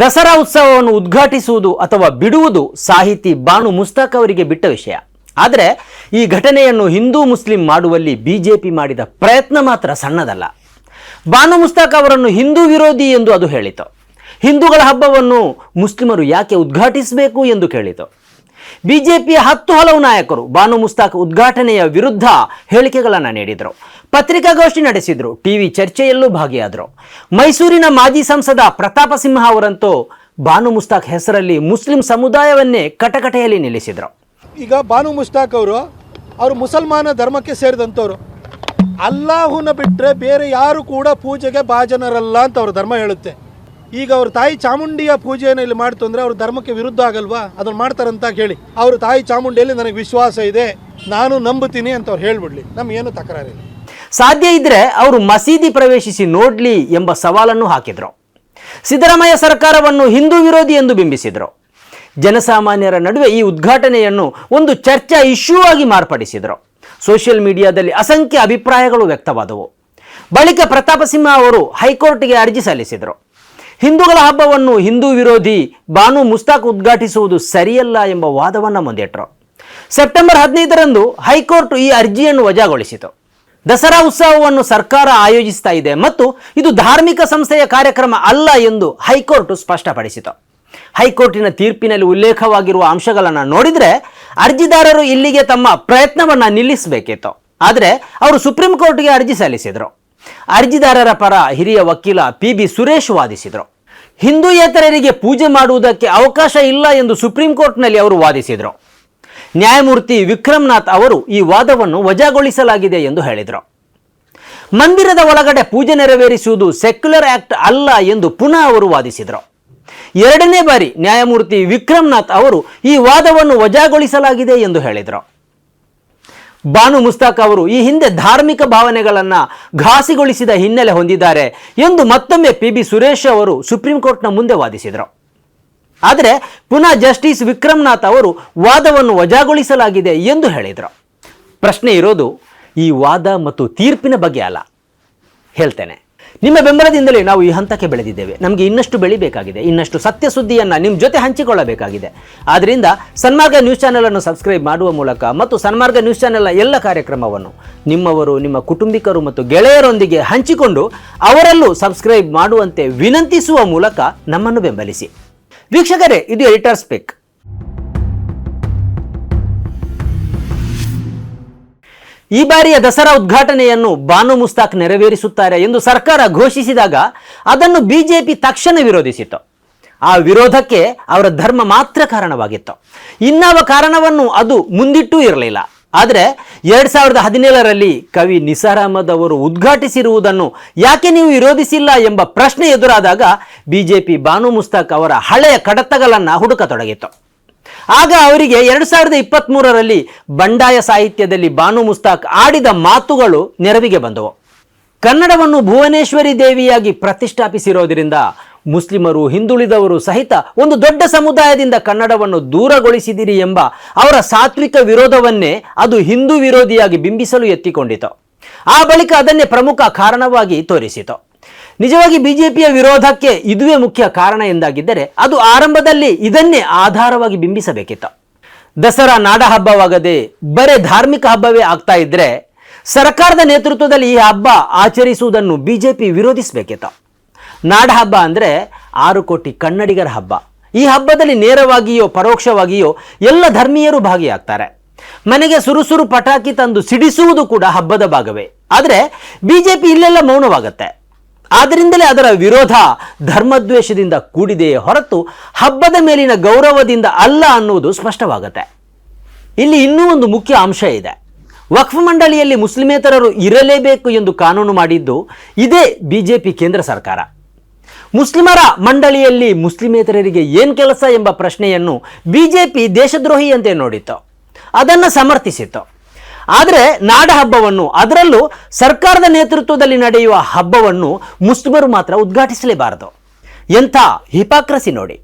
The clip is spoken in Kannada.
ದಸರಾ ಉತ್ಸವವನ್ನು ಉದ್ಘಾಟಿಸುವುದು ಅಥವಾ ಬಿಡುವುದು ಸಾಹಿತಿ ಬಾನು ಮುಸ್ತಾಕ್ ಅವರಿಗೆ ಬಿಟ್ಟ ವಿಷಯ. ಆದರೆ ಈ ಘಟನೆಯನ್ನು ಹಿಂದೂ ಮುಸ್ಲಿಂ ಮಾಡುವಲ್ಲಿ ಬಿಜೆಪಿ ಮಾಡಿದ ಪ್ರಯತ್ನ ಮಾತ್ರ ಸಣ್ಣದಲ್ಲ. ಬಾನು ಮುಸ್ತಾಕ್ ಅವರನ್ನು ಹಿಂದೂ ವಿರೋಧಿ ಎಂದು ಅದು ಹೇಳಿತು. ಹಿಂದೂಗಳ ಹಬ್ಬವನ್ನು ಮುಸ್ಲಿಮರು ಯಾಕೆ ಉದ್ಘಾಟಿಸಬೇಕು ಎಂದು ಕೇಳಿತು. ಬಿಜೆಪಿಯ ಹತ್ತು ಹಲವು ನಾಯಕರು ಬಾನು ಮುಸ್ತಾಕ್ ಉದ್ಘಾಟನೆಯ ವಿರುದ್ಧ ಹೇಳಿಕೆಗಳನ್ನು ನೀಡಿದರು. ಪತ್ರಿಕಾಗೋಷ್ಠಿ ನಡೆಸಿದ್ರು. ಟಿವಿ ಚರ್ಚೆಯಲ್ಲೂ ಭಾಗಿಯಾದರು. ಮೈಸೂರಿನ ಮಾಜಿ ಸಂಸದ ಪ್ರತಾಪ ಸಿಂಹ ಅವರಂತೂ ಬಾನು ಮುಸ್ತಾಕ್ ಹೆಸರಲ್ಲಿ ಮುಸ್ಲಿಂ ಸಮುದಾಯವನ್ನೇ ಕಟಕಟೆಯಲ್ಲಿ ನಿಲ್ಲಿಸಿದರು. ಈಗ ಬಾನು ಮುಸ್ತಾಕ್ ಅವರು ಅವರು ಮುಸಲ್ಮಾನ ಧರ್ಮಕ್ಕೆ ಸೇರಿದಂಥವ್ರು ಅಲ್ಲಾಹುನ ಬಿಟ್ಟರೆ ಬೇರೆ ಯಾರು ಕೂಡ ಪೂಜೆಗೆ ಭಾಜನರಲ್ಲ ಅಂತ ಅವ್ರ ಧರ್ಮ ಹೇಳುತ್ತೆ. ಈಗ ಅವ್ರ ತಾಯಿ ಚಾಮುಂಡಿಯ ಪೂಜೆಯನ್ನು ಇಲ್ಲಿ ಮಾಡ್ತು ಅಂದರೆ ಅವ್ರ ಧರ್ಮಕ್ಕೆ ವಿರುದ್ಧ ಆಗಲ್ವಾ? ಅದನ್ನು ಮಾಡ್ತಾರಂತ ಕೇಳಿ ಅವ್ರ ತಾಯಿ ಚಾಮುಂಡಿಯಲ್ಲಿ ನನಗೆ ವಿಶ್ವಾಸ ಇದೆ. ನಾನು ನಂಬುತ್ತೀನಿ ಅಂತ ಅವ್ರು ಹೇಳ್ಬಿಡ್ಲಿ. ನಮ್ಗೇನು ತಕರಾರಿಲ್ಲ. ಸಾಧ್ಯ ಇದ್ರೆ ಅವರು ಮಸೀದಿ ಪ್ರವೇಶಿಸಿ ನೋಡ್ಲಿ ಎಂಬ ಸವಾಲನ್ನು ಹಾಕಿದ್ರು. ಸಿದ್ದರಾಮಯ್ಯ ಸರ್ಕಾರವನ್ನು ಹಿಂದೂ ವಿರೋಧಿ ಎಂದು ಬಿಂಬಿಸಿದರು. ಜನಸಾಮಾನ್ಯರ ನಡುವೆ ಈ ಉದ್ಘಾಟನೆಯನ್ನು ಒಂದು ಚರ್ಚಾ ಇಶ್ಯೂ ಆಗಿ ಮಾರ್ಪಡಿಸಿದರು. ಸೋಷಿಯಲ್ ಮೀಡಿಯಾದಲ್ಲಿ ಅಸಂಖ್ಯ ಅಭಿಪ್ರಾಯಗಳು ವ್ಯಕ್ತವಾದವು. ಬಳಿಕ ಪ್ರತಾಪ ಸಿಂಹ ಅವರು ಹೈಕೋರ್ಟ್ಗೆ ಅರ್ಜಿ ಸಲ್ಲಿಸಿದರು. ಹಿಂದೂಗಳ ಹಬ್ಬವನ್ನು ಹಿಂದೂ ವಿರೋಧಿ ಬಾನು ಮುಸ್ತಾಕ್ ಉದ್ಘಾಟಿಸುವುದು ಸರಿಯಲ್ಲ ಎಂಬ ವಾದವನ್ನು ಮುಂದಿಟ್ಟರು ಸೆಪ್ಟೆಂಬರ್ ಹದಿನೈದರಂದು ಹೈಕೋರ್ಟ್ ಈ ಅರ್ಜಿಯನ್ನು ವಜಾಗೊಳಿಸಿತು. ದಸರಾ ಉತ್ಸವವನ್ನು ಸರ್ಕಾರ ಆಯೋಜಿಸ್ತಾ ಇದೆ ಮತ್ತು ಇದು ಧಾರ್ಮಿಕ ಸಂಸ್ಥೆಯ ಕಾರ್ಯಕ್ರಮ ಅಲ್ಲ ಎಂದು ಹೈಕೋರ್ಟ್ ಸ್ಪಷ್ಟಪಡಿಸಿತು. ಹೈಕೋರ್ಟಿನ ತೀರ್ಪಿನಲ್ಲಿ ಉಲ್ಲೇಖವಾಗಿರುವ ಅಂಶಗಳನ್ನು ನೋಡಿದರೆ ಅರ್ಜಿದಾರರು ಇಲ್ಲಿಗೆ ತಮ್ಮ ಪ್ರಯತ್ನವನ್ನು ನಿಲ್ಲಿಸಬೇಕಿತ್ತು. ಆದರೆ ಅವರು ಸುಪ್ರೀಂ ಕೋರ್ಟ್ಗೆ ಅರ್ಜಿ ಸಲ್ಲಿಸಿದರು. ಅರ್ಜಿದಾರರ ಪರ ಹಿರಿಯ ವಕೀಲ ಪಿ ಬಿ ಸುರೇಶ್ ವಾದಿಸಿದರು. ಹಿಂದೂಯೇತರರಿಗೆ ಪೂಜೆ ಮಾಡುವುದಕ್ಕೆ ಅವಕಾಶ ಇಲ್ಲ ಎಂದು ಸುಪ್ರೀಂ ಕೋರ್ಟ್ನಲ್ಲಿ ಅವರು ವಾದಿಸಿದರು. ನ್ಯಾಯಮೂರ್ತಿ ವಿಕ್ರಮ್ನಾಥ್ ಅವರು ಈ ವಾದವನ್ನು ವಜಾಗೊಳಿಸಲಾಗಿದೆ ಎಂದು ಹೇಳಿದರು. ಮಂದಿರದ ಒಳಗಡೆ ಪೂಜೆ ನೆರವೇರಿಸುವುದು ಸೆಕ್ಯುಲರ್ ಆಕ್ಟ್ ಅಲ್ಲ ಎಂದು ಪುನಃ ಅವರು ವಾದಿಸಿದರು. ಎರಡನೇ ಬಾರಿ ನ್ಯಾಯಮೂರ್ತಿ ವಿಕ್ರಮ್ನಾಥ್ ಅವರು ಈ ವಾದವನ್ನು ವಜಾಗೊಳಿಸಲಾಗಿದೆ ಎಂದು ಹೇಳಿದರು. ಬಾನು ಮುಸ್ತಾಕ್ ಅವರು ಈ ಹಿಂದೆ ಧಾರ್ಮಿಕ ಭಾವನೆಗಳನ್ನು ಘಾಸಿಗೊಳಿಸಿದ ಹಿನ್ನೆಲೆ ಹೊಂದಿದ್ದಾರೆ ಎಂದು ಮತ್ತೊಮ್ಮೆ ಪಿ ಬಿ ಸುರೇಶ್ ಅವರು ಸುಪ್ರೀಂ ಕೋರ್ಟ್ನ ಮುಂದೆ ವಾದಿಸಿದರು. ಆದರೆ ಪುನಃ ಜಸ್ಟಿಸ್ ವಿಕ್ರಮ್ನಾಥ್ ಅವರು ವಾದವನ್ನು ವಜಾಗೊಳಿಸಲಾಗಿದೆ ಎಂದು ಹೇಳಿದರು. ಪ್ರಶ್ನೆ ಇರೋದು, ಈ ವಾದ ಮತ್ತು ತೀರ್ಪಿನ ಬಗ್ಗೆ ಅಲ್ಲ. ಹೇಳ್ತೇನೆ. ನಿಮ್ಮ ಬೆಂಬಲದಿಂದಲೇ ನಾವು ಈ ಹಂತಕ್ಕೆ ಬೆಳೆದಿದ್ದೇವೆ. ನಮಗೆ ಇನ್ನಷ್ಟು ಬೆಳಿಬೇಕಾಗಿದೆ. ಇನ್ನಷ್ಟು ಸತ್ಯ ಸುದ್ದಿಯನ್ನು ನಿಮ್ಮ ಜೊತೆ ಹಂಚಿಕೊಳ್ಳಬೇಕಾಗಿದೆ. ಆದ್ದರಿಂದ ಸನ್ಮಾರ್ಗ ನ್ಯೂಸ್ ಚಾನೆಲನ್ನು ಸಬ್ಸ್ಕ್ರೈಬ್ ಮಾಡುವ ಮೂಲಕ ಮತ್ತು ಸನ್ಮಾರ್ಗ ನ್ಯೂಸ್ ಚಾನೆಲ್ನ ಎಲ್ಲ ಕಾರ್ಯಕ್ರಮವನ್ನು ನಿಮ್ಮವರು, ನಿಮ್ಮ ಕುಟುಂಬಿಕರು ಮತ್ತು ಗೆಳೆಯರೊಂದಿಗೆ ಹಂಚಿಕೊಂಡು ಅವರಲ್ಲೂ ಸಬ್ಸ್ಕ್ರೈಬ್ ಮಾಡುವಂತೆ ವಿನಂತಿಸುವ ಮೂಲಕ ನಮ್ಮನ್ನು ಬೆಂಬಲಿಸಿ. ವೀಕ್ಷಕರೇ, ಇದು ಎಡಿಟರ್ ಸ್ಪೀಕ್ ಈ ಬಾರಿಯ ದಸರಾ ಉದ್ಘಾಟನೆಯನ್ನು ಬಾನು ಮುಸ್ತಾಕ್ ನೆರವೇರಿಸುತ್ತಾರೆ ಎಂದು ಸರ್ಕಾರ ಘೋಷಿಸಿದಾಗ ಅದನ್ನು ಬಿಜೆಪಿ ತಕ್ಷಣ ವಿರೋಧಿಸಿತು ಆ ವಿರೋಧಕ್ಕೆ ಅವರ ಧರ್ಮ ಮಾತ್ರ ಕಾರಣವಾಗಿತ್ತು. ಇನ್ನಾವ ಕಾರಣವನ್ನು ಅದು ಮುಂದಿಟ್ಟೂ ಇರಲಿಲ್ಲ. ಆದರೆ ಎರಡ್ ಸಾವಿರದ ಹದಿನೇಳರಲ್ಲಿ ಕವಿ ನಿಸಾರ್ ಅಹಮದ್ ಅವರು ಉದ್ಘಾಟಿಸಿರುವುದನ್ನು ಯಾಕೆ ನೀವು ವಿರೋಧಿಸಿಲ್ಲ ಎಂಬ ಪ್ರಶ್ನೆ ಎದುರಾದಾಗ ಬಿಜೆಪಿ ಬಾನು ಮುಸ್ತಾಕ್ ಅವರ ಹಳೆಯ ಕಡತಗಳನ್ನು ಹುಡುಕತೊಡಗಿತ್ತು ಆಗ ಅವರಿಗೆ ಎರಡು ಸಾವಿರದ ಇಪ್ಪತ್ತ್ ಮೂರರಲ್ಲಿ ಬಂಡಾಯ ಸಾಹಿತ್ಯದಲ್ಲಿ ಬಾನು ಮುಸ್ತಾಕ್ ಆಡಿದ ಮಾತುಗಳು ನೆರವಿಗೆ ಬಂದವು. ಕನ್ನಡವನ್ನು ಭುವನೇಶ್ವರಿ ದೇವಿಯಾಗಿ ಪ್ರತಿಷ್ಠಾಪಿಸಿರೋದ್ರಿಂದ ಮುಸ್ಲಿಮರು ಹಿಂದುಳಿದವರು ಸಹಿತ ಒಂದು ದೊಡ್ಡ ಸಮುದಾಯದಿಂದ ಕನ್ನಡವನ್ನು ದೂರಗೊಳಿಸಿದಿರಿ ಎಂಬ ಅವರ ಸಾತ್ವಿಕ ವಿರೋಧವನ್ನೇ ಅದು ಹಿಂದೂ ವಿರೋಧಿಯಾಗಿ ಬಿಂಬಿಸಲು ಎತ್ತಿಕೊಂಡಿತು. ಆ ಬಳಿಕ ಅದನ್ನೇ ಪ್ರಮುಖ ಕಾರಣವಾಗಿ ತೋರಿಸಿತು. ನಿಜವಾಗಿ ಬಿಜೆಪಿಯ ವಿರೋಧಕ್ಕೆ ಇದುವೇ ಮುಖ್ಯ ಕಾರಣ ಎಂದಾಗಿದ್ದರೆ ಅದು ಆರಂಭದಲ್ಲಿ ಇದನ್ನೇ ಆಧಾರವಾಗಿ ಬಿಂಬಿಸಬೇಕಿತ್ತು. ದಸರಾ ನಾಡ ಹಬ್ಬವಾಗದೆ ಬರೇ ಧಾರ್ಮಿಕ ಹಬ್ಬವೇ ಆಗ್ತಾ ಇದ್ರೆ ಸರ್ಕಾರದ ನೇತೃತ್ವದಲ್ಲಿ ಈ ಹಬ್ಬ ಆಚರಿಸುವುದನ್ನು ಬಿಜೆಪಿ ವಿರೋಧಿಸಬೇಕಿತ್ತು. ನಾಡ ಹಬ್ಬ ಅಂದರೆ ಆರು ಕೋಟಿ ಕನ್ನಡಿಗರ ಹಬ್ಬ. ಈ ಹಬ್ಬದಲ್ಲಿ ನೇರವಾಗಿಯೋ ಪರೋಕ್ಷವಾಗಿಯೋ ಎಲ್ಲ ಧರ್ಮೀಯರು ಭಾಗಿಯಾಗ್ತಾರೆ. ಮನೆಗೆ ಸುರುಸುರು ಪಟಾಕಿ ತಂದು ಸಿಡಿಸುವುದು ಕೂಡ ಹಬ್ಬದ ಭಾಗವೇ. ಆದರೆ ಬಿಜೆಪಿ ಇಲ್ಲೆಲ್ಲ ಮೌನವಾಗತ್ತೆ. ಆದ್ದರಿಂದಲೇ ಅದರ ವಿರೋಧ ಧರ್ಮದ್ವೇಷದಿಂದ ಕೂಡಿದೆಯೇ ಹೊರತು ಹಬ್ಬದ ಮೇಲಿನ ಗೌರವದಿಂದ ಅಲ್ಲ ಅನ್ನುವುದು ಸ್ಪಷ್ಟವಾಗುತ್ತೆ. ಇಲ್ಲಿ ಇನ್ನೂ ಒಂದು ಮುಖ್ಯ ಅಂಶ ಇದೆ. ವಕ್ಫ್ ಮಂಡಳಿಯಲ್ಲಿ ಮುಸ್ಲಿಮೇತರರು ಇರಲೇಬೇಕು ಎಂದು ಕಾನೂನು ಮಾಡಿದ್ದು ಇದೇ ಬಿಜೆಪಿ ಕೇಂದ್ರ ಸರ್ಕಾರ. ಮುಸ್ಲಿಮರ ಮಂಡಳಿಯಲ್ಲಿ ಮುಸ್ಲಿಮೇತರರಿಗೆ ಏನು ಕೆಲಸ ಎಂಬ ಪ್ರಶ್ನೆಯನ್ನು ಬಿಜೆಪಿ ದೇಶದ್ರೋಹಿಯಂತೆ ನೋಡಿತು ಅದನ್ನು ಸಮರ್ಥಿಸಿತ್ತು. ಆದರೆ ನಾಡ ಹಬ್ಬವನ್ನು, ಅದರಲ್ಲೂ ಸರ್ಕಾರದ ನೇತೃತ್ವದಲ್ಲಿ ನಡೆಯುವ ಹಬ್ಬವನ್ನು ಮುಸ್ಲಿಮರು ಮಾತ್ರ ಉದ್ಘಾಟಿಸಲೇಬಾರದು. ಎಂಥ ಹಿಪಾಕ್ರಸಿ ನೋಡಿ.